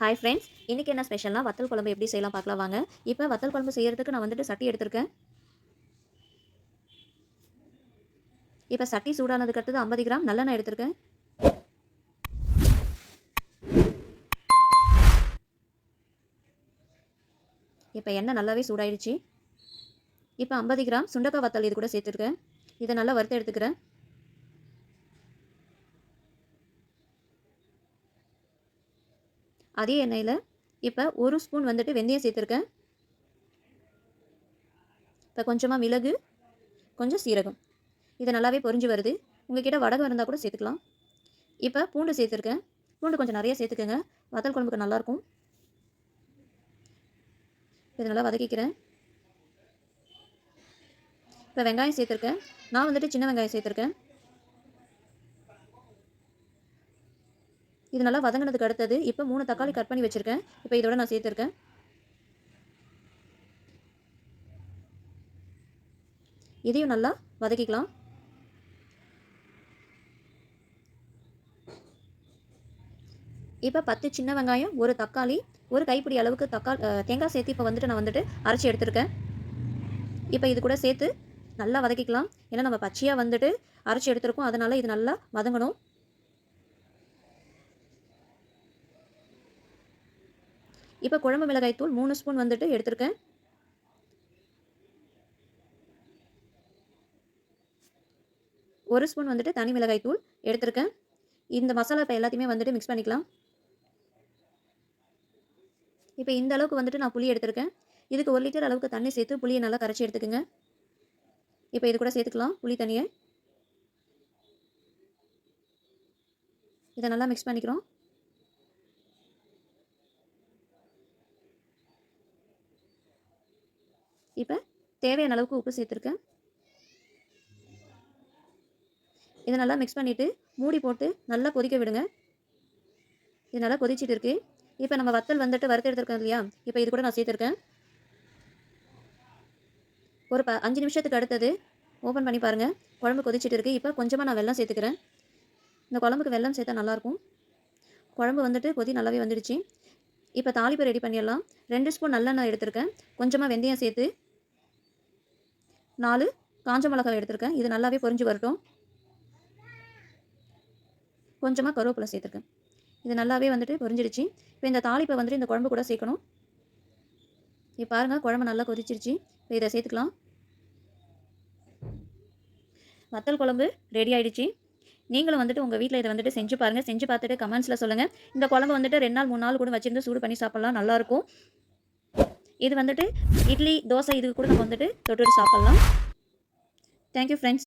Hi friends இன்றைக்கி என்ன ஸ்பெஷல்னா வத்தல் குழம்பு எப்படி செய்யலாம் பார்க்கலாம் வாங்க. இப்போ வத்தல் குழம்பு செய்கிறதுக்கு நான் வந்துட்டு சட்டி எடுத்திருக்கேன். இப்போ சட்டி சூடானதுக்கு அடுத்தது ஐம்பது கிராம் நல்லெண்ணெய் எடுத்திருக்கேன். இப்போ எண்ணெய் நல்லாவே சூடாயிடுச்சு. இப்போ ஐம்பது கிராம் சுண்டக்காய் வத்தல் இது கூட சேர்த்துருக்கேன். இதை நல்லா வறுத்து எடுத்துக்கிறேன். அதே எண்ணெயில் இப்போ ஒரு ஸ்பூன் வந்துட்டு வெந்தயம் சேர்த்துருக்கேன். இப்போ கொஞ்சமாக மிளகு கொஞ்சம் சீரகம். இது நல்லாவே பொறிஞ்சு வருது. உங்ககிட்ட வடகம் இருந்தால் கூட சேர்த்துக்கலாம். இப்போ பூண்டு சேர்த்துருக்கேன். பூண்டு கொஞ்சம் நிறைய சேர்த்துக்கோங்க. வத்தல் குழம்புக்கு நல்லாயிருக்கும். இது நல்லா வதக்கிக்கிறேன். இப்போ வெங்காயம் சேர்த்துருக்கேன். நான் வந்துட்டு சின்ன வெங்காயம் சேர்த்துருக்கேன். இது நல்லா வதங்கினதுக்கு அடுத்தது இப்போ மூணு தக்காளி கட் பண்ணி வச்சுருக்கேன். இப்போ இதோட நான் சேர்த்துருக்கேன். இதையும் நல்லா வதக்கிக்கலாம். இப்போ பத்து சின்ன வெங்காயம் ஒரு தக்காளி ஒரு கைப்பிடி அளவுக்கு தக்காளி தேங்காய் சேர்த்து இப்போ வந்துட்டு நான் வந்துட்டு அரைச்சி எடுத்திருக்கேன். இப்போ இது கூட சேர்த்து நல்லா வதக்கிக்கலாம். ஏன்னா நம்ம பச்சையாக வந்துட்டு அரைச்சி எடுத்திருக்கோம். அதனால் இது நல்லா வதங்கணும். இப்போ குழம்பு மிளகாய் தூள் மூணு ஸ்பூன் வந்துட்டு எடுத்திருக்கேன். ஒரு ஸ்பூன் வந்துட்டு தனி மிளகாய் தூள் எடுத்திருக்கேன். இந்த மசாலா இப்போ எல்லாத்தையுமே வந்துட்டு மிக்ஸ் பண்ணிக்கலாம். இப்போ இந்த அளவுக்கு வந்துட்டு நான் புளி எடுத்திருக்கேன். இதுக்கு ஒரு லிட்டர் அளவுக்கு தண்ணி சேர்த்து புளியை நல்லா கரைச்சி எடுத்துக்கோங்க. இப்போ இது கூட சேர்த்துக்கலாம் புளி தண்ணியை இதை நல்லா மிக்ஸ் பண்ணிக்கிறோம். இப்போ தேவையான அளவுக்கு உப்பு சேர்த்துருக்கேன். இதை நல்லா மிக்ஸ் பண்ணிவிட்டு மூடி போட்டு நல்லா கொதிக்க விடுங்க. இது நல்லா கொதிச்சிட்டு இருக்கு. இப்போ நம்ம வத்தல் வந்துட்டு வறுத்து எடுத்துருக்கோம் இல்லையா? இப்போ இது கூட நான் சேர்த்துருக்கேன். ஒரு ப அஞ்சு நிமிஷத்துக்கு அடுத்தது ஓப்பன் பண்ணி பாருங்கள் குழம்பு கொதிச்சிட்டு இருக்கு. இப்போ கொஞ்சமாக நான் வெல்லம் சேர்த்துக்கிறேன். இந்த குழம்புக்கு வெல்லம் சேர்த்தா நல்லாயிருக்கும் குழம்பு வந்துட்டு கொதி நல்லாவே வந்துடுச்சு. இப்போ தாளிப்பு ரெடி பண்ணிடலாம். ரெண்டு ஸ்பூன் நல்லெண்ணெய் எடுத்திருக்கேன். கொஞ்சமாக வெந்தயம் சேர்த்து நாலு. காஞ்ச மிளகாய் எடுத்திருக்கேன். இது நல்லாவே பொறிஞ்சு வரட்டும். கொஞ்சமாக கருவேப்பிலை சேர்த்துருக்கேன். இது நல்லாவே வந்துட்டு பொரிஞ்சிருச்சு இப்போ இந்த தாளிப்பை வந்துட்டு இந்த குழம்பு கூட சேர்க்கணும். இப்போ பாருங்கள் குழம்பு நல்லா கொதிச்சிருச்சு. இப்போ இதை சேர்த்துக்கலாம். வத்தல் குழம்பு ரெடி ஆகிடுச்சி நீங்களும் வந்துட்டு உங்கள் வீட்டில் இதை வந்துட்டு செஞ்சு பாருங்கள் செஞ்சு பார்த்துட்டு கமெண்ட்ஸில் சொல்லுங்கள் இந்த குழம்பு வந்துட்டு ரெண்டு நாள் மூணு நாள் கூட வச்சுருந்து சூடு பண்ணி சாப்பிட்லாம். நல்லாயிருக்கும் இது வந்துட்டு இட்லி தோசை இது கூட நம்ம வந்துட்டு தொட்டுட்டு சாப்பிட்லாம். Thank you friends